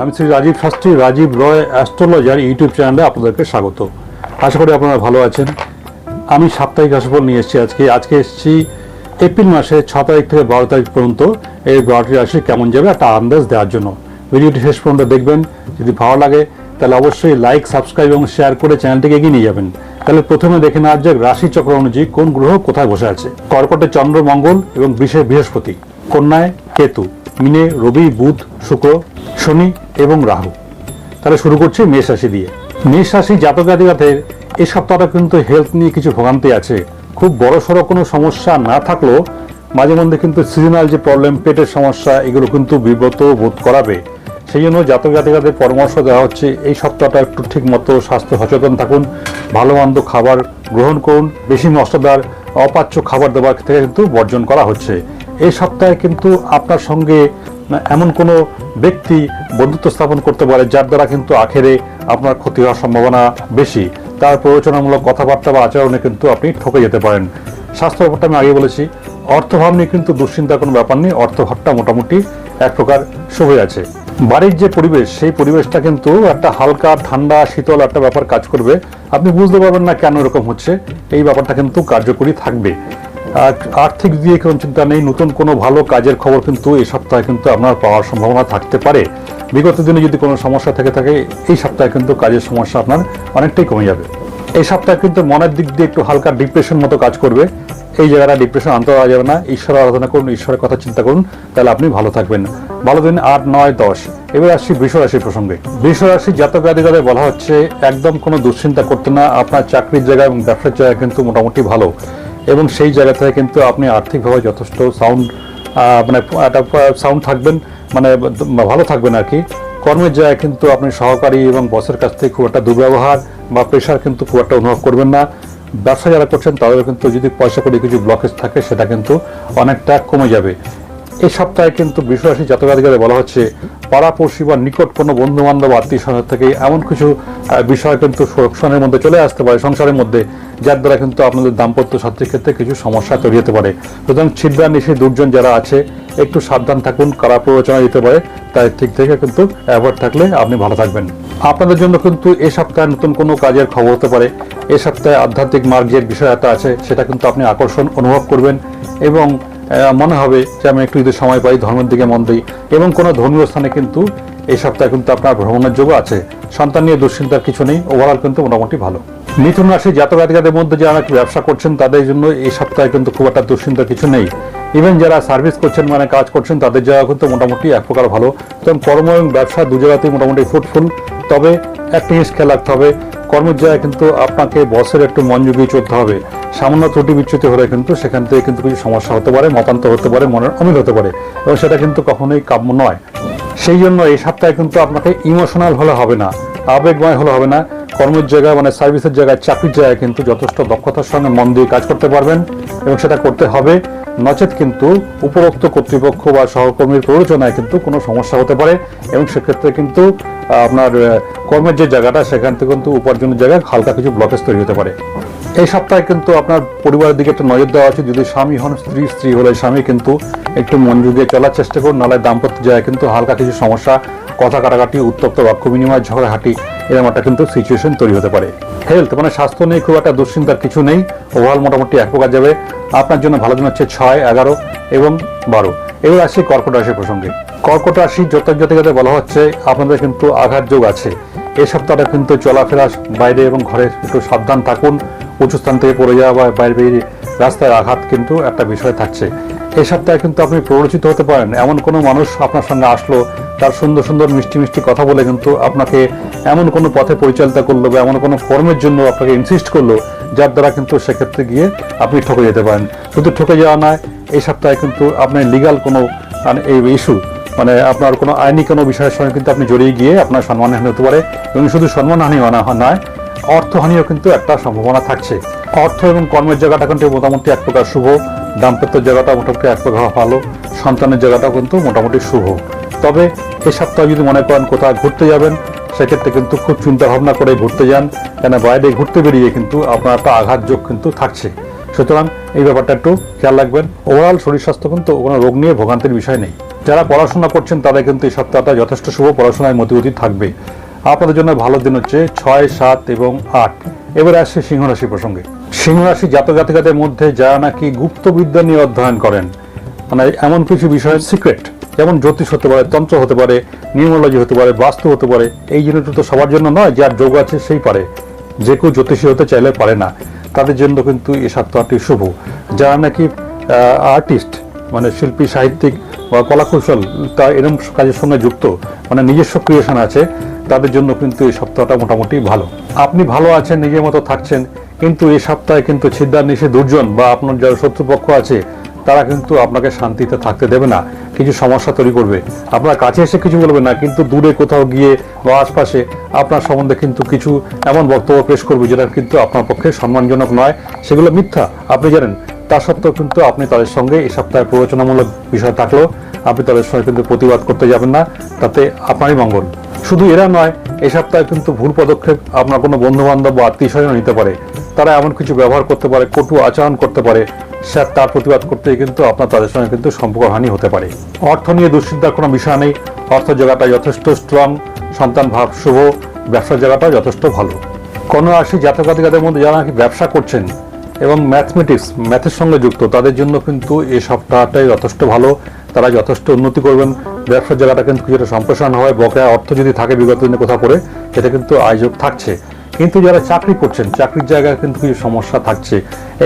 আমি Shri Rajib Shastri, Rajib Roy, astrologer YouTube চ্যানেলে আপনাদেরকে স্বাগত। আশা করি আপনারা ভালো আছেন। আমি সাপ্তাহিক রাশিফল নিয়ে এসেছি আজকে। আজকে এসেছি এপ্রিল মাসে ছ তারিখ থেকে বারো তারিখ পর্যন্ত এই বারোটি রাশি কেমন যাবে একটা আন্দাজ দেওয়ার জন্য। ভিডিওটি শেষ পর্যন্ত দেখবেন। যদি ভালো লাগে, তাহলে অবশ্যই লাইক, সাবস্ক্রাইব এবং শেয়ার করে চ্যানেলটিকে এগিয়ে নিয়ে যাবেন। তাহলে প্রথমে দেখে নেওয়া যাক রাশি চক্র অনুযায়ী কোন গ্রহ কোথায় বসে আছে। কর্কটে চন্দ্র, মঙ্গল এবং বিশেষ বৃহস্পতি। কন্যায় কেতু। মিনে, রবি, বুধ, শুক্র, শনি এবং রাহু। তাহলে শুরু করছি মেষ রাশি দিয়ে। মেষ রাশি জাতক জাতিকাদের এই সপ্তাহটা কিন্তু হেলথ নিয়ে কিছু ভোগান্তি আছে। খুব বড় সড়ো কোনো সমস্যা না থাকলেও মাঝে মধ্যে কিন্তু সিজনাল যে প্রবলেম পেটের সমস্যা, এগুলো কিন্তু বিব্রত বোধ করাবে। সেই জন্য জাতক জাতিকাদের পরামর্শ দেওয়া হচ্ছে, এই সপ্তাহটা একটু ঠিক মতো স্বাস্থ্য সচেতন থাকুন ভালো মন্দ খাবার গ্রহণ করুন, বেশি মশলাদার অপাচ্য খাবার দাবার থেকে কিন্তু বর্জন করা হচ্ছে। এই সপ্তাহে কিন্তু আপনার সঙ্গে এমন কোনো ব্যক্তি বন্ধুত্ব স্থাপন করতে পারে যার দ্বারা কিন্তু আখেরে আপনার ক্ষতি হওয়ার সম্ভাবনা বেশি। তার প্ররোচনামূলক কথাবার্তা বা আচরণে কিন্তু আপনি ঠকে যেতে পারেন। স্বাস্থ্য ব্যাপারটা আমি আগে বলেছি, অর্থভাব নিয়ে কিন্তু দুশ্চিন্তার কোনো ব্যাপার নেই, অর্থভাবটা মোটামুটি এক প্রকার শুভই আছে। বাড়ির যে পরিবেশ, সেই পরিবেশটা কিন্তু একটা হালকা, ঠান্ডা, শীতল একটা ব্যাপার কাজ করবে। আপনি বুঝতে পারবেন না কেন এরকম হচ্ছে। এই ব্যাপারটা কিন্তু কার্যকরী থাকবে। আর আর্থিক দিয়ে কোনো চিন্তা নেই। নতুন কোনো ভালো কাজের খবর কিন্তু এই সপ্তাহে কিন্তু আপনার পাওয়ার সম্ভাবনা থাকতে পারে। বিগত দিনে যদি কোনো সমস্যা থেকে থাকে, এই সপ্তাহে কিন্তু কাজের সমস্যা আপনার অনেকটাই কমে যাবে। এই সপ্তাহে কিন্তু মনের দিক দিয়ে একটু হালকা ডিপ্রেশন মতো কাজ করবে। এই জায়গাটা ডিপ্রেশন আনতে পারা যাবে না। ঈশ্বর আরাধনা করুন, ঈশ্বরের কথা চিন্তা করুন, তাহলে আপনি ভালো থাকবেন। ভালো দিন আট, নয়, দশ। এবার আসছি বৃষ রাশির প্রসঙ্গে। বৃষ রাশি জাতক জাতিকাদের বলা হচ্ছে, একদম কোনো দুশ্চিন্তা করতে না, আপনার চাকরির জায়গা এবং ব্যবসার জায়গা কিন্তু মোটামুটি ভালো। এবং সেই জায়গা থেকে কিন্তু আপনি আর্থিকভাবে যথেষ্ট সাউন্ড মানে একটা সাউন্ড থাকবেন মানে ভালো থাকবেন আর কি। কর্মের জায়গায় কিন্তু আপনি সহকারী এবং বসের কাছ থেকে খুব একটা দুর্ব্যবহার বা প্রেশার কিন্তু খুব একটা অনুভব করবেন না। ব্যবসা যারা করছেন তাদের কিন্তু যদি পয়সা করে কিছু ব্লকেজ থাকে, সেটা কিন্তু অনেকটা কমে যাবে। এই সপ্তাহে কিন্তু বিশ্বরাশি জাতকাধিকারে বলা হচ্ছে, পাড়াপড়শি বা নিকট কোনো বন্ধু বান্ধব আত্মীয় স্বজন থেকে এমন কিছু বিষয় কিন্তু সংসারের মধ্যে চলে আসতে পারে, সংসারের মধ্যে, যার দ্বারা কিন্তু আপনাদের দাম্পত্য সাথীর ক্ষেত্রে কিছু সমস্যা তৈরি হতে পারে। সুতরাং ছিদ্রা নিশি দুর্জন যারা আছে, একটু সাবধান থাকুন, কারা প্ররোচনা দিতে পারে তাই ঠিক থেকে কিন্তু অ্যাভয়েড থাকলে আপনি ভালো থাকবেন। আপনাদের জন্য কিন্তু এ সপ্তাহে নতুন কোনো কাজের খবর হতে পারে। এ সপ্তাহে আধ্যাত্মিক মার্গের বিষয় একটা আছে, সেটা কিন্তু আপনি আকর্ষণ অনুভব করবেন এবং মনে হবে যে আমি একটু যদি সময় পাই, ধর্মের দিকে মন দিই এবং কোনো ধর্মীয় স্থানে কিন্তু এই সপ্তাহে কিন্তু আপনার ভ্রমণের যোগ আছে। সন্তান নিয়ে দুশ্চিন্তার কিছু নেই ওভারঅল কিন্তু মোটামুটি ভালো। মিথুন রাশি জাতক জাতিকাদের মধ্যে যারা ব্যবসা করছেন, তাদের জন্য এই সপ্তাহে কিন্তু খুব একটা দুশ্চিন্তার কিছু নেই। ইভেন যারা সার্ভিস করছেন মানে কাজ করছেন, তাদের জায়গা কিন্তু মোটামুটি এক প্রকার ভালো। এবং কর্ম এবং ব্যবসা দু জায়গাতেই মোটামুটি ফ্রুটফুল তবে একটা জিনিস খেয়াল রাখতে হবে, কর্মের জায়গায় কিন্তু আপনাকে বসের একটু মন জুগিয়ে চলতে হবে। সামান্য ত্রুটি বিচ্যুতি হলে কিন্তু সেখান থেকে কিন্তু কিছু সমস্যা হতে পারে, মতান্তর হতে পারে, মনের অমিল হতে পারে। এবং সেটা কিন্তু কখনোই কাম্য নয়। সেই জন্য এই সপ্তাহে কিন্তু আপনাকে ইমোশনাল হলে হবে না, আবেগময় হলে হবে না। কর্মের জায়গায় মানে সার্ভিসের জায়গায় চাকরির জায়গায় কিন্তু যথেষ্ট দক্ষতার সঙ্গে মন দিয়ে কাজ করতে পারবেন এবং সেটা করতে হবে। নচেত কিন্তু উপরোক্ত কর্তৃপক্ষ বা সহকর্মীর প্ররোচনায় কিন্তু কোনো সমস্যা হতে পারে এবং সেক্ষেত্রে কিন্তু আপনার কর্মের যে জায়গাটা, সেখান থেকে কিন্তু উপার্জনের জায়গায় হালকা কিছু ব্লকেজ তৈরি হতে পারে। এই সপ্তাহে কিন্তু আপনার পরিবারের দিকে একটু নজর দেওয়া উচিত যদি স্বামী হন, স্ত্রী স্ত্রী হলে স্বামী কিন্তু একটু মনোযোগ দিয়ে চলার চেষ্টা করুন, নাহলে দাম্পত্য জায়গায় কিন্তু হালকা কিছু সমস্যা, কথা কাটাকাটি, উত্তপ্ত বাক্য বিনিময় ঝগড়াহাটি এরকম একটা কিন্তু সিচুয়েশন তৈরি হতে পারে। হেলথ মানে স্বাস্থ্য নিয়ে খুব একটা দুশ্চিন্তার কিছু নেই। ওভারঅল মোটামুটি এক প্রকার যাবে। আপনার জন্য ভালো দিন হচ্ছে ছয়, এগারো এবং বারো। এবার আসছি কর্কট রাশির প্রসঙ্গে। কর্কট রাশি জাতিকাদের বলা হচ্ছে আপনাদের কিন্তু আঘাত যোগ আছে। এই সপ্তাহটা কিন্তু চলাফেরা, বাইরে এবং ঘরে একটু সাবধান থাকুন। উঁচু স্থান থেকে পড়ে যাওয়া বা বাইরে বেরিয়ে রাস্তায় আঘাত কিন্তু একটা বিষয় থাকছে। এই সপ্তাহে কিন্তু আপনি প্ররোচিত হতে পারেন। এমন কোনো মানুষ আপনার সঙ্গে আসলো তার সুন্দর সুন্দর মিষ্টি মিষ্টি কথা বলে কিন্তু আপনাকে এমন কোনো পথে পরিচালিত করল বা এমন কোনো কর্মের জন্য আপনাকে ইনসিস্ট করল, যার দ্বারা কিন্তু সেক্ষেত্রে গিয়ে আপনি ঠকে যেতে পারেন। শুধু ঠকে যাওয়া নয়, এই সপ্তাহে কিন্তু আপনার লিগাল কোনো মানে এই ইস্যু মানে আপনার কোনো আইনি কোনো বিষয়ের সঙ্গে কিন্তু আপনি জড়িয়ে গিয়ে আপনার সম্মানহানি হতে পারে এবং শুধু সম্মানহানি নয়, অর্থহানিও কিন্তু একটা সম্ভাবনা থাকছে। অর্থ এবং কর্মের জায়গাটা কিন্তু মোটামুটি এক প্রকার শুভ। দাম্পত্যের জায়গাটা মোটামুটি এক প্রকার ভালো, সন্তানের জায়গাটাও কিন্তু মোটামুটি শুভ। তবে এ সপ্তাহে যদি মনে করেন কোথাও ঘুরতে যাবেন, সেক্ষেত্রে কিন্তু খুব চিন্তা ভাবনা করে ঘুরতে যান কেন বাইরে ঘুরতে বেরিয়ে কিন্তু আপনার একটা আঘাত যোগ কিন্তু থাকছে। সুতরাং এই ব্যাপারটা একটু খেয়াল রাখবেন। ওভারঅল শরীর স্বাস্থ্য কিন্তু কোনো রোগ নিয়ে ভোগান্তির বিষয় নেই। যারা পড়াশোনা করছেন তারা কিন্তু এই সপ্তাহটা যথেষ্ট শুভ পড়াশোনায় মতিগতি থাকবে। আপনাদের জন্য ভালো দিন হচ্ছে ছয়, সাত এবং আট। এবারে আসছে সিংহ রাশি প্রসঙ্গে। সিংহ রাশি জাতক জাতিকাদের মধ্যে যারা নাকি গুপ্তবিদ্যা নিয়ে অধ্যয়ন করেন মানে এমন কিছু বিষয়ের সিক্রেট যেমন জ্যোতিষ হতে পারে, তন্ত্র হতে পারে নিউমোলজি হতে পারে, বাস্তু হতে পারে, এই জিনিসটা তো সবার জন্য নয়, যার যোগ আছে সেই পারে। যে কেউ জ্যোতিষী হতে চাইলে পারে না। তাদের জন্য কিন্তু এই সপ্তাহটি শুভ। যারা নাকি আর্টিস্ট মানে শিল্পী, সাহিত্যিক কলাকৌশল তা এরকম কাজের সঙ্গে যুক্ত মানে নিজস্ব ক্রিয়েশন আছে, তাদের জন্য কিন্তু এই সপ্তাহটা মোটামুটি ভালো। আপনি ভালো আছেন, নিজের মতো থাকছেন, কিন্তু এই সপ্তাহে কিন্তু ছিদ্দার নিষে দুর্জন বা আপনার যারা শত্রুপক্ষ আছে, তারা কিন্তু আপনাকে শান্তিতে থাকতে দেবে না। কিছু সমস্যা তৈরি করবে। আপনার কাছে এসে কিছু বলবে না, কিন্তু দূরে কোথাও গিয়ে বা আশপাশে আপনার সম্বন্ধে কিন্তু কিছু এমন বক্তব্য পেশ করবে, যেটা কিন্তু আপনার পক্ষে সম্মানজনক নয়। সেগুলো মিথ্যা, আপনি জানেন। তা সত্ত্বেও কিন্তু আপনি তাদের সঙ্গে এই সপ্তাহে প্ররোচনামূলক বিষয় থাকলেও আপনি তাদের সঙ্গে কিন্তু প্রতিবাদ করতে যাবেন না, তাতে আপনারই মঙ্গল। শুধু এরা নয়, এই সপ্তাহে কিন্তু ভুল পদক্ষেপ আপনার কোনো বন্ধু বান্ধব বা আত্মীয় স্বজন নিতে পারে। তারা এমন কিছু ব্যবহার করতে পারে, কটু আচরণ করতে পারে স্যার তার প্রতিবাদ করতে কিন্তু আপনার তাদের সঙ্গে কিন্তু সম্পর্ক হানি হতে পারে। অর্থ নিয়ে দুশ্চিন্তার কোনো বিষয় নেই, অর্থ জায়গাটা যথেষ্ট স্ট্রং সন্তান ভাব শুভ, ব্যবসার জায়গাটা যথেষ্ট ভালো। কোনো রাশি জাতকাতিকাদের মধ্যে যারা নাকি ব্যবসা করছেন এবং ম্যাথমেটিক্স ম্যাথের সঙ্গে যুক্ত, তাদের জন্য কিন্তু এই সপ্তাহটাই যথেষ্ট ভালো। তারা যথেষ্ট উন্নতি করবেন। ব্যবসার জায়গাটা কিন্তু কিছুটা সম্প্রসারণ হয়, বকেয়া অর্থ যদি থাকে বিগত দিনে কোথাও করে এটা কিন্তু আয়োজক থাকছে। কিন্তু যারা চাকরি করছেন, চাকরির জায়গায় কিন্তু কিছু সমস্যা থাকছে।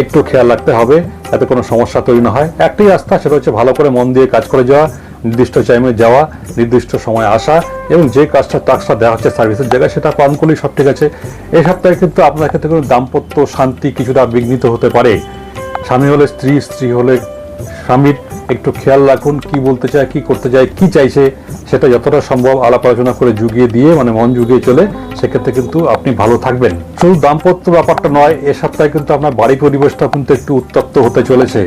একটু খেয়াল রাখতে হবে, যাতে কোনো সমস্যা তৈরি না হয়। একটাই রাস্তা, সেটা হচ্ছে ভালো করে মন দিয়ে কাজ করে যাওয়া, নির্দিষ্ট টাইমে যাওয়া, নির্দিষ্ট সময় আসা, এবং যে কাজটা টাক্সটা দেওয়া হচ্ছে সার্ভিসের জায়গায়, সেটা পালন করলেই সব ঠিক আছে। এই সপ্তাহে কিন্তু আপনার ক্ষেত্রে কোনো দাম্পত্য শান্তি কিছুটা বিঘ্নিত হতে পারে। স্বামী হলে স্ত্রী স্ত্রী হলে স্বামীর একটু খেয়াল রাখুন কি বলতে চায়, কি করতে চায়, কি চাইছে, সেটা যতটা সম্ভব আলাপ আলোচনা করে জুগিয়ে দিয়ে মানে মন জুগিয়ে চলে, সেক্ষেত্রে কিন্তু আপনি ভালো থাকবেন। শুধু দাম্পত্য ব্যাপারটা নয়, এ সপ্তাহে কিন্তু আপনার বাড়ি পরিবেশটা কিন্তু একটু উত্তপ্ত হতে চলেছে।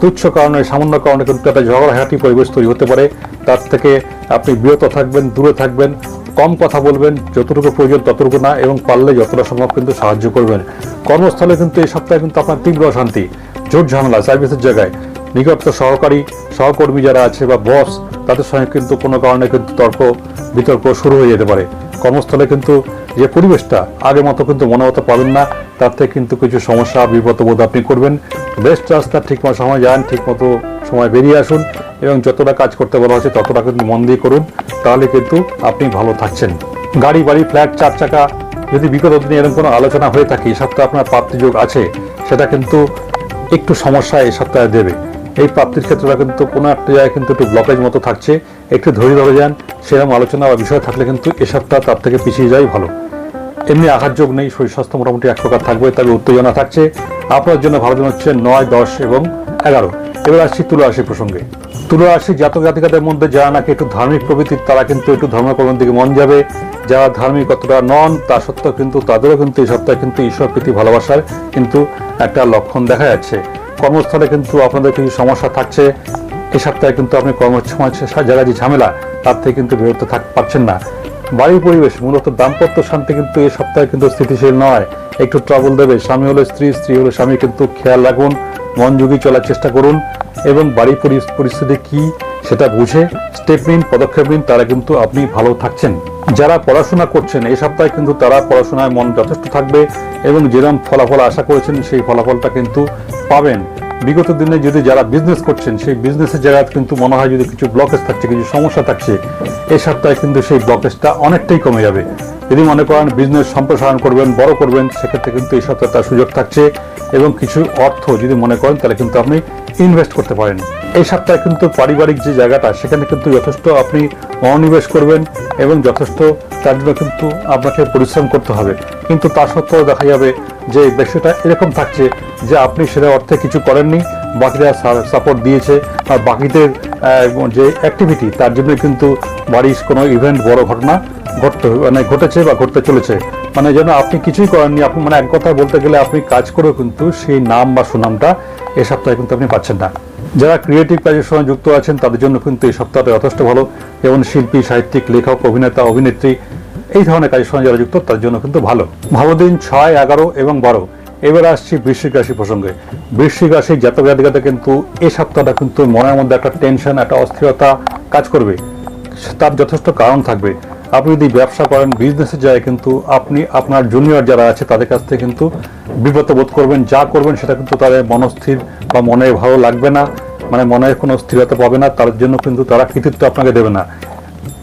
তুচ্ছ কারণে, সামান্য কারণে কিন্তু একটা ঝগড়াঝাটি পরিবেশ তৈরি হতে পারে। তার থেকে আপনি বিরত থাকবেন, দূরে থাকবেন, কম কথা বলবেন, যতটুকু প্রয়োজন ততটুকু না, এবং পারলে যতটা সম্ভব কিন্তু সাহায্য করবেন। কর্মস্থলে কিন্তু এই সপ্তাহে কিন্তু আপনার তীব্র অশান্তি, জোর ঝামেলা সার্ভিসের জায়গায়। নিকট সহকারী, সহকর্মী যারা আছে বা বস তাদের সঙ্গে কিন্তু কোনো কারণে কিন্তু তর্ক, বিতর্ক শুরু হয়ে যেতে পারে। কর্মস্থলে কিন্তু যে পরিবেশটা আগে মতো কিন্তু মনে হতে পাবেন না, তার থেকে কিন্তু কিছু সমস্যা, বিপদ বোধ আপনি করবেন। বেস্ট রাস্তা ঠিক মতো সময় যান, ঠিক মতো সময় বেরিয়ে আসুন এবং যতটা কাজ করতে বলা হচ্ছে ততটা কিন্তু মন দিয়ে করুন, তাহলে কিন্তু আপনি ভালো থাকছেন। গাড়ি, বাড়ি ফ্ল্যাট চার চাকা, যদি বিগত দিনে এরকম কোনো আলোচনা হয়ে থাকে এই সপ্তাহে আপনার প্রাপ্তিযোগ আছে, সেটা কিন্তু একটু সমস্যা এই সপ্তাহে দেবে। এই প্রাপ্তির ক্ষেত্রটা কিন্তু কোনো একটা জায়গায় কিন্তু একটু ব্লকেজ মতো থাকছে। একটু ধৈর্য ধরে যান, সেরকম আলোচনা বা বিষয় থাকলে কিন্তু এ সপ্তাহ তার থেকে পিছিয়ে যাই ভালো। এমনি আঘাত যোগ নেই, শরীর স্বাস্থ্য মোটামুটি এক প্রকার থাকবে, তবে উত্তেজনা থাকছে। আপনার জন্য ভালো দিন হচ্ছে নয়, দশ এবং এগারো। এবার আসছি তুলা প্রসঙ্গে। তুলা জাতক জাতিকাদের মধ্যে যারা নাকি একটু ধার্মিক প্রকৃতির তারা কিন্তু একটু ধর্মকর্মের দিকে মন যাবে। যারা ধার্মিক অতটা নন, তা সত্ত্বেও কিন্তু তাদেরও কিন্তু এই সপ্তাহে কিন্তু ঈশ্বর প্রীতি ভালোবাসার কিন্তু একটা লক্ষণ দেখা যাচ্ছে। কর্মস্থলে কিন্তু আপনাদের কিছু সমস্যা থাকছে? এই সপ্তাহে কিন্তু আপনি কর্মসময় যারা যে ঝামেলা, তার থেকে কিন্তু বিরত থাক পারছেন না। বাড়ির পরিবেশ, মূলত দাম্পত্য শান্তি কিন্তু এ সপ্তাহে কিন্তু স্থিতিশীল নয়। একটু ট্রাবল দেবে, স্বামী হলে স্ত্রী স্ত্রী হলে স্বামী, কিন্তু খেয়াল রাখুন মনযোগী চলার চেষ্টা করুন। এবং বাড়ির পরিস্থিতি কি? সেটা বুঝে স্টেপ নিন, পদক্ষেপ নিন, তারা কিন্তু আপনি ভালো থাকছেন। যারা পড়াশোনা করছেন, এই সপ্তাহে কিন্তু তারা পড়াশোনায় মন যথেষ্ট থাকবে এবং যেরকম ফলাফল আশা করেছেন, সেই ফলাফলটা কিন্তু পাবেন। বিগত দিনে যদি যারা বিজনেস করছেন, সেই বিজনেসের জায়গায় কিন্তু মনে হয় যদি কিছু ব্লকেজ থাকছে, কিছু সমস্যা থাকছে, এই সপ্তাহে কিন্তু সেই ব্লকেজটা অনেকটাই কমে যাবে। যদি মনে করেন বিজনেস সম্প্রসারণ করবেন, বড় করবেন, সেক্ষেত্রে কিন্তু এই সপ্তাহে তার সুযোগ থাকছে এবং কিছু অর্থ যদি মনে করেন, তাহলে কিন্তু আপনি ইনভেস্ট করতে পারেন। এই সপ্তাহে কিন্তু পারিবারিক যে জায়গাটা, সেখানে কিন্তু যথেষ্ট আপনি মনোনিবেশ করবেন এবং যথেষ্ট তার জন্য কিন্তু আপনাকে পরিশ্রম করতে হবে। কিন্তু তা সত্ত্বেও দেখা যাবে যে বিষয়টা এরকম থাকছে যে আপনি সেটা অর্থে কিছু করেননি, বাকিরা সাপোর্ট দিয়েছে, আর বাকিদের যে অ্যাক্টিভিটি তার জন্য কিন্তু বাড়ির কোনো ইভেন্ট বড় ঘটনা ঘটতে মানে ঘটেছে বা ঘটতে চলেছে। মানে যেন আপনি কিছুই করেননি। আপনি মানে এক কথায় বলতে গেলে আপনি কাজ করেও কিন্তু সেই নাম বা সুনামটা এ সপ্তাহে কিন্তু আপনি পাচ্ছেন না। যারা ক্রিয়েটিভ কাজের সঙ্গে যুক্ত আছেন, তাদের জন্য কিন্তু এই সপ্তাহটা যথেষ্ট ভালো। যেমন শিল্পী, সাহিত্যিক, লেখক, অভিনেতা, অভিনেত্রী, এই ধরনের কাজের সঙ্গে যারা যুক্ত, তার জন্য কিন্তু ভালো। ভালো দিন ছয়, এগারো এবং বারো। এবার আসছি বৃশ্চিক রাশি প্রসঙ্গে। বৃশ্চিক রাশি জাতক জাতিকাতে কিন্তু এই সপ্তাহটা কিন্তু মনের মধ্যে একটা টেনশন একটা অস্থিরতা কাজ করবে। তার যথেষ্ট কারণ থাকবে। আপনি যদি ব্যবসা করেন বিজনেসে যায়, কিন্তু আপনি আপনার জুনিয়র যারা আছে, তাদের কাছ থেকে কিন্তু বিব্রত বোধ করবেন, যা করবেন সেটা কিন্তু তাদের মনস্থির বা মনে ভালো লাগবে না মানে মনে কোনো স্থিরতা পাবে না, তার জন্য কিন্তু তারা কৃতিত্ব আপনাকে দেবে না।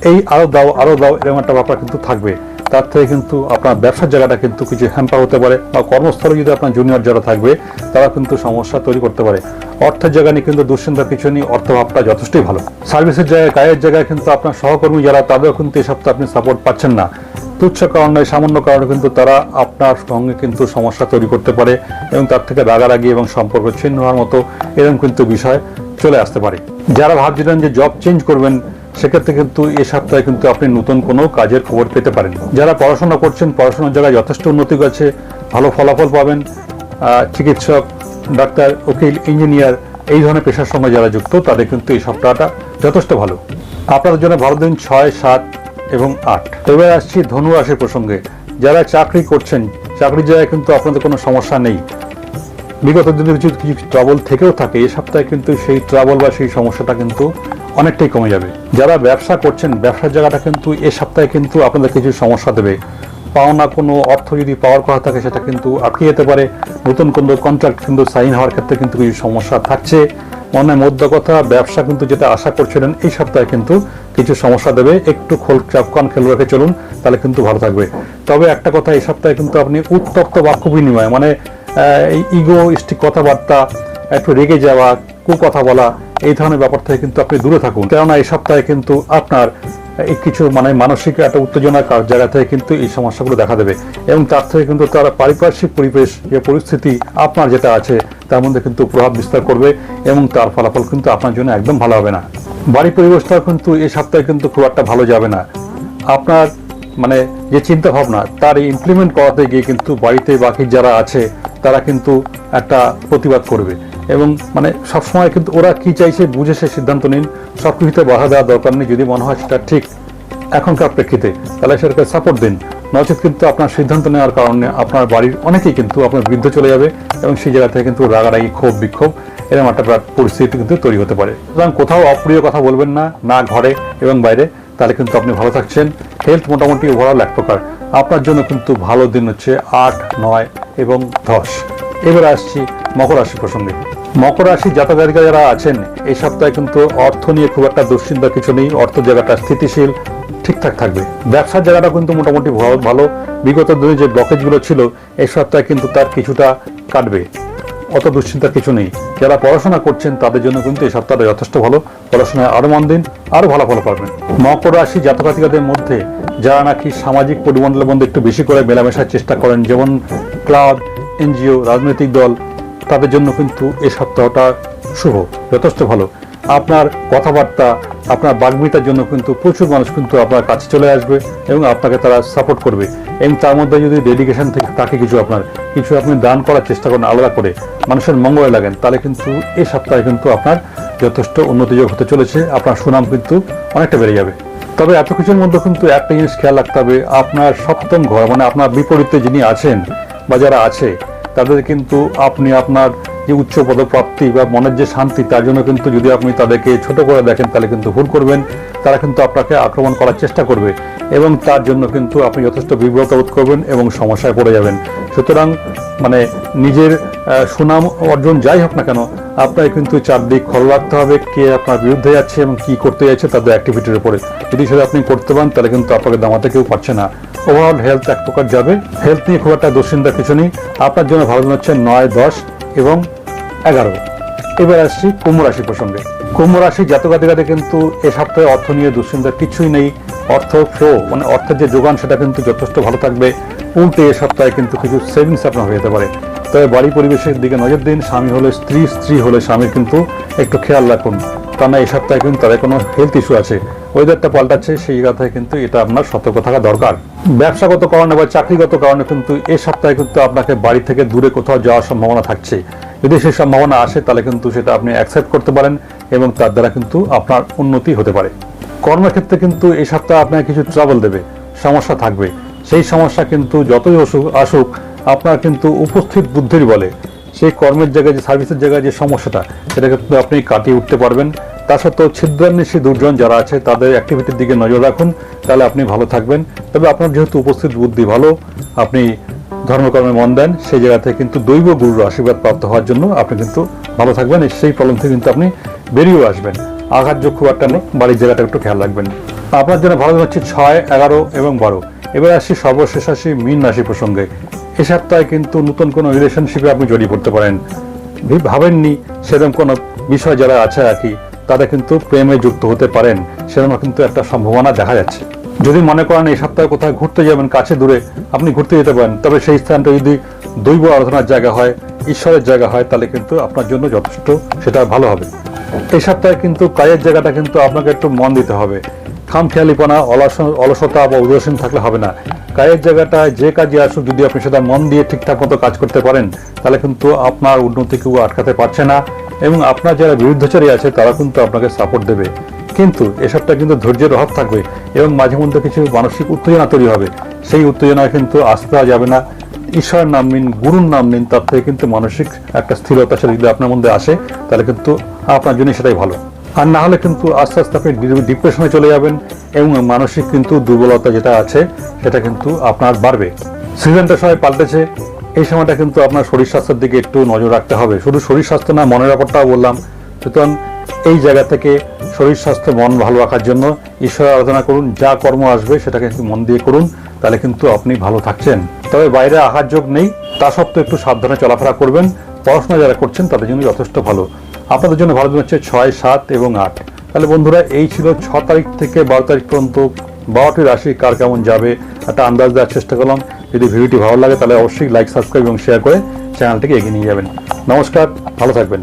এই আরও দাও আরও দাও, এরকম একটা ব্যাপার কিন্তু থাকবে। তার থেকে কিন্তু আপনার ব্যবসার জায়গাটা কিন্তু কিছু হ্যাম্পার হতে পারে বা কর্মস্থলে যদি আপনার জুনিয়র যারা থাকবে, তারা কিন্তু সমস্যা তৈরি করতে পারে। অর্থের জায়গা নিয়ে কিন্তু দুশ্চিন্তার কিছু নেই, অর্থভাবটা যথেষ্টই ভালো। সার্ভিসের জায়গায়, কাজের জায়গায় কিন্তু আপনার সহকর্মী যারা, তাদেরও কিন্তু এই সপ্তাহে আপনি সাপোর্ট পাচ্ছেন না। তুচ্ছ কারণে, সামান্য কারণে কিন্তু তারা আপনার সঙ্গে কিন্তু সমস্যা তৈরি করতে পারে এবং তার থেকে রাগারাগি এবং সম্পর্ক ছিন্ন হওয়ার মতো এরকম কিন্তু বিষয় চলে আসতে পারে। যারা ভাবছিলেন যে জব চেঞ্জ করবেন সেক্ষেত্রে কিন্তু এই সপ্তাহে কিন্তু আপনি নতুন কোনো কাজের খবর পেতে পারেন। যারা পড়াশোনা করছেন, পড়াশোনার জায়গায় যথেষ্ট উন্নতি আছে ভালো ফলাফল পাবেন চিকিৎসক, ডাক্তার, উকিল, ইঞ্জিনিয়ার, এই ধরনের পেশার সঙ্গে যারা যুক্ত, তাদের কিন্তু এই সপ্তাহটা যথেষ্ট ভালো। আপনাদের জন্য ভালো দিন ছয়, সাত এবং আট। এবার আসছি ধনু রাশির প্রসঙ্গে। যারা চাকরি করছেন, চাকরির জায়গায় কিন্তু আপনাদের কোনো সমস্যা নেই। বিগত দিনে কিছু কিছু ট্রাবল থেকেও থাকে, এ সপ্তাহে কিন্তু সেই ট্রাবল বা সেই সমস্যাটা কিন্তু অনেকটাই কমে যাবে। যারা ব্যবসা করছেন, ব্যবসার জায়গাটা কিন্তু এ সপ্তাহে কিন্তু আপনাদের কিছু সমস্যা দেবে। পাওনা কোনো অর্থ যদি পাওয়ার কথা থাকে, সেটা কিন্তু আটকে যেতে পারে। নতুন কোনো কন্ট্রাক্ট কিন্তু সাইন হওয়ার ক্ষেত্রে কিন্তু কিছু সমস্যা থাকছে। মনে মধ্য কথা, ব্যবসা কিন্তু যেটা আশা করছিলেন, এই সপ্তাহে কিন্তু কিছু সমস্যা দেবে। একটু খোল চাপকান খেল রেখে চলুন, তাহলে কিন্তু ভালো থাকবে। তবে একটা কথা এই সপ্তাহে কিন্তু আপনি উত্তপ্ত বাক্য বিনিময় মানে ইগোইস্টিক কথাবার্তা, একটু রেগে যাওয়া, কু কথা বলা, এই ধরনের ব্যাপার থেকে কিন্তু আপনি দূরে থাকুন। কেননা এই সপ্তাহে কিন্তু আপনার কিছু মানে মানসিক একটা উত্তেজনার কার- জায়গা থেকে কিন্তু এই সমস্যাগুলো দেখা দেবে। এবং তার থেকে কিন্তু তার পারিপার্শ্বিক পরিবেশ, যে পরিস্থিতি আপনার যেটা আছে, তার মধ্যে কিন্তু প্রভাব বিস্তার করবে এবং তার ফলাফল কিন্তু আপনার জন্য একদম ভালো হবে না। বাড়ি পরিবেশটা কিন্তু এই সপ্তাহে কিন্তু খুব একটা ভালো যাবে না। আপনার মানে যে চিন্তা ভাবনা তার ইমপ্লিমেন্ট করাতে গিয়ে কিন্তু বাড়িতে বাকি যারা আছে তারা কিন্তু একটা প্রতিবাদ করবে। এবং মানে সবসময় কিন্তু ওরা কি চাইছে বুঝে সে সিদ্ধান্ত নিন। সব কিছুতে বাধা দেওয়ার দরকার নেই। যদি মনে হয় সেটা ঠিক এখনকার প্রেক্ষিতে, তাহলে সেটাকে সাপোর্ট দিন। নচেত কিন্তু আপনার সিদ্ধান্ত নেওয়ার কারণে আপনার বাড়ির অনেকেই কিন্তু আপনার বৃদ্ধ চলে যাবে এবং সেই জায়গা থেকে কিন্তু রাগারাগি, ক্ষোভ, বিক্ষোভ এরকম একটা পরিস্থিতি কিন্তু তৈরি হতে পারে। সুতরাং কোথাও অপ্রিয় কথা বলবেন না না ঘরে এবং বাইরে। তাহলে কিন্তু আপনি ভালো থাকছেন। হেলথ মোটামুটি ওভারঅল এক প্রকার। আপনার জন্য কিন্তু ভালো দিন হচ্ছে আট, নয় এবং দশ। এবার আসছি মকর রাশি প্রসঙ্গে। মকর রাশি জাতকারিকা যারা আছেন, এই সপ্তাহে কিন্তু অর্থ নিয়ে খুব একটা দুশ্চিন্তা কিছু নেই। অর্থ জায়গাটা স্থিতিশীল, ঠিকঠাক থাকবে। ব্যবসার জায়গাটা কিন্তু মোটামুটি ভালো। বিগত দিনে যে ব্লকেজগুলো ছিল, এই সপ্তাহে কিন্তু তার কিছুটা কাটবে। অত দুশ্চিন্তার কিছু নেই। যারা পড়াশোনা করছেন, তাদের জন্য কিন্তু এই সপ্তাহটা যথেষ্ট ভালো। পড়াশোনায় আরও মন দিন আরও ভালো ফল পাবেন। মকর রাশি জাতকাতিকাদের মধ্যে যারা নাকি সামাজিক পরিমণ্ডলের মধ্যে একটু বেশি করে মেলামেশার চেষ্টা করেন, যেমন ক্লাব, এনজিও, রাজনৈতিক দল, তাদের জন্য কিন্তু এই সপ্তাহটা শুভ, যথেষ্ট ভালো। আপনার কথাবার্তা, আপনার বাগ্মিতার জন্য কিন্তু প্রচুর মানুষ কিন্তু আপনার কাছে চলে আসবে এবং আপনাকে তারা সাপোর্ট করবে। এবং তার মধ্যে যদি ডেডিকেশন থেকে থাকে কিছু আপনার, কিছু আপনি দান করার চেষ্টা করেন আলাদা করে, মানুষের মঙ্গলে লাগেন, তাহলে কিন্তু এই সপ্তাহে কিন্তু আপনার যথেষ্ট উন্নতিযোগ হতে চলেছে, আপনার সুনাম কিন্তু অনেকটা বেড়ে যাবে। তবে এত কিছুর মধ্যে কিন্তু একটা জিনিস খেয়াল রাখতে হবে, আপনার সপ্তম ঘর মানে আপনার বিপরীতে যিনি আছেন বা যারা আছে, তাদের কিন্তু আপনি আপনার যে উচ্চ পদপ্রাপ্তি বা মনের যে শান্তি, তার জন্য কিন্তু যদি আপনি তাদেরকে ছোট করে দেখেন, তাহলে কিন্তু ভুল করবেন। তারা কিন্তু আপনাকে আক্রমণ করার চেষ্টা করবে এবং তার জন্য কিন্তু আপনি যথেষ্ট বিব্রত বোধ করবেন এবং সমস্যায় পড়ে যাবেন। সুতরাং মানে নিজের সুনাম অর্জন যাই হোক না কেন আপনার কিন্তু চারদিক খবর রাখতে হবে, কে আপনার বিরুদ্ধে যাচ্ছে এবং কি করতে যাচ্ছে তাদের অ্যাক্টিভিটির উপরে। যদি সেটা আপনি করতে পারেন, তাহলে কিন্তু আপনাকে দামাতে কেউ পারছে না। ওভারঅল হেলথ এক প্রকার যাবে। হেলথ নিয়ে খুব একটা দুশ্চিন্তা কিছু নেই। আপনার জন্য ভালো হচ্ছে নয়, দশ। এবং এগারো। এবার আসছি কুম্ভ রাশি প্রসঙ্গে। কুম্ভ রাশি জাতকাতিকাতে কিন্তু এ সপ্তাহে অর্থ নিয়ে দুশ্চিন্তার কিছুই নেই। অর্থ ফ্লো মানে অর্থের যে যোগান, সেটা কিন্তু যথেষ্ট ভালো থাকবে। উল্টে এ সপ্তাহে কিন্তু কিছু সেভিংস আপনার হয়ে যেতে পারে। তবে বাড়ি পরিবেশের দিকে নজর দিন। স্বামী হলে স্ত্রী স্ত্রী হলে স্বামীর কিন্তু একটু খেয়াল রাখুন। কারণ এই সপ্তাহে কিন্তু তাদের কোনো হেলথ ইস্যু আছে। ওয়েদারটা পাল্টাচ্ছে, সেই কথায় কিন্তু এটা আপনার সতর্ক থাকা দরকার। ব্যবসাগত কারণে বা চাকরিগত কারণে কিন্তু এ সপ্তাহে কিন্তু আপনাকে বাড়ি থেকে দূরে কোথাও যাওয়ার সম্ভাবনা থাকছে। যদি সেই সম্ভাবনা আসে, তাহলে কিন্তু সেটা আপনি অ্যাকসেপ্ট করতে পারেন এবং তার দ্বারা কিন্তু আপনার উন্নতি হতে পারে। কর্মক্ষেত্রে কিন্তু এই সপ্তাহে আপনাকে কিছু ট্রাবল দেবে, সমস্যা থাকবে। সেই সমস্যা কিন্তু যতই অসুখ আসুক, আপনার কিন্তু উপস্থিত বুদ্ধির বলে। সেই কর্মের জায়গায় যে সার্ভিসের জায়গায় যে সমস্যাটা, সেটা কিন্তু আপনি কাটিয়ে উঠতে পারবেন। তা সত্ত্বেও ছিদ্রান্বেষী দুর্জন যারা আছে, তাদের অ্যাক্টিভিটির দিকে নজর রাখুন। তাহলে আপনি ভালো থাকবেন। তবে আপনার যেহেতু উপস্থিত বুদ্ধি ভালো, আপনি ধর্মকর্মে মন দেন, সেই জায়গা থেকে কিন্তু দৈব গুরুর আশীর্বাদ প্রাপ্ত হওয়ার জন্য আপনি কিন্তু ভালো থাকবেন সেই প্রবলেম থেকে কিন্তু আপনি বেরিয়েও আসবেন। আঘাতযোগ খুব একটা নেই, বাড়ির জায়গাটা একটু খেয়াল রাখবেন। আপনার জন্য ভালো হচ্ছে ছয়, এগারো এবং বারো। এবার আসি সর্বশেষ আসি মীন রাশি প্রসঙ্গে। এ সপ্তাহে কিন্তু নতুন কোনো রিলেশনশিপে আপনি জড়িয়ে পড়তে পারেন। ভাবেননি সেরকম কোনো বিষয় যারা আছে আর কি। তারা কিন্তু প্রেমে যুক্ত হতে পারেন সেরকম কিন্তু একটা সম্ভাবনা দেখা যাচ্ছে। যদি মনে করেন এই সপ্তাহে কোথাও ঘুরতে যাবেন, কাছে দূরে আপনি ঘুরতে যেতে পারেন, তবে সেই স্থানটা যদি দৈব আরাধনার জায়গা হয়, ঈশ্বরের জায়গা হয়, তাহলে কিন্তু আপনার জন্য যথেষ্ট, সেটা ভালো হবে। এই সপ্তাহে কিন্তু কাজের জায়গাটা কিন্তু আপনাকে একটু মন দিতে হবে। খামখেয়ালিপনা অলস- অলসতা বা উদাসীন থাকলে হবে না। কাজের জায়গাটায় যে কাজে আসুক, যদি আপনি সেটা মন দিয়ে ঠিকঠাক মতো কাজ করতে পারেন, তাহলে কিন্তু আপনার উন্নতি কেউ আটকাতে পারছে না, এবং আপনার যারা বিরুদ্ধচারী আছে, তারা কিন্তু আপনাকে সাপোর্ট দেবে। কিন্তু এসবটা কিন্তু ধৈর্যের অভাব থাকবে, এবং মাঝে মধ্যে কিছু মানসিক উত্তেজনা তৈরি হবে। সেই উত্তেজনা কিন্তু আসতে যাবে না। ঈশ্বরের নাম নিন, গুরুর নাম নিন, তার থেকে কিন্তু মানসিক একটা স্থিরতা সেটা যদি আপনার মধ্যে আসে, তাহলে কিন্তু আপনার জন্য সেটাই ভালো। আর না হলে কিন্তু আস্তে আস্তে আপনি ডিপ্রেশনে চলে যাবেন এবং মানসিক কিন্তু দুর্বলতা যেটা আছে, সেটা কিন্তু আপনার বাড়বে। সিজনটা সবাই পাল্টেছে। এই সময়টা কিন্তু আপনার শরীর স্বাস্থ্যের দিকে একটু নজর রাখতে হবে। শুধু শরীর স্বাস্থ্য না, মনের ব্যাপারটাও বললাম। সুতরাং এই জায়গা থেকে শরীর স্বাস্থ্য মন ভালো রাখার জন্য ঈশ্বর আরাধনা করুন। যা কর্ম আসবে সেটাকে কিন্তু মন দিয়ে করুন, তাহলে কিন্তু আপনি ভালো থাকছেন। তবে বাইরে আহার যোগ নেই, তা সত্ত্বেও একটু সাবধানে চলাফেরা করবেন। পড়াশোনা যারা করছেন তাদের জন্য যথেষ্ট ভালো। আপনাদের জন্য ভালো দিন হচ্ছে ছয়, সাত এবং আট। তাহলে বন্ধুরা, এই ছিল ছ তারিখ থেকে বারো তারিখ পর্যন্ত বারোটি রাশি কার কেমন যাবে, একটা আন্দাজ দেওয়ার চেষ্টা করলাম। যদি ভিডিওটি ভালো লাগে, তাহলে অবশ্যই লাইক সাবস্ক্রাইব এবং শেয়ার করে চ্যানেলটিকে এগিয়ে নিয়ে যাবেন। নমস্কার, ভালো থাকবেন।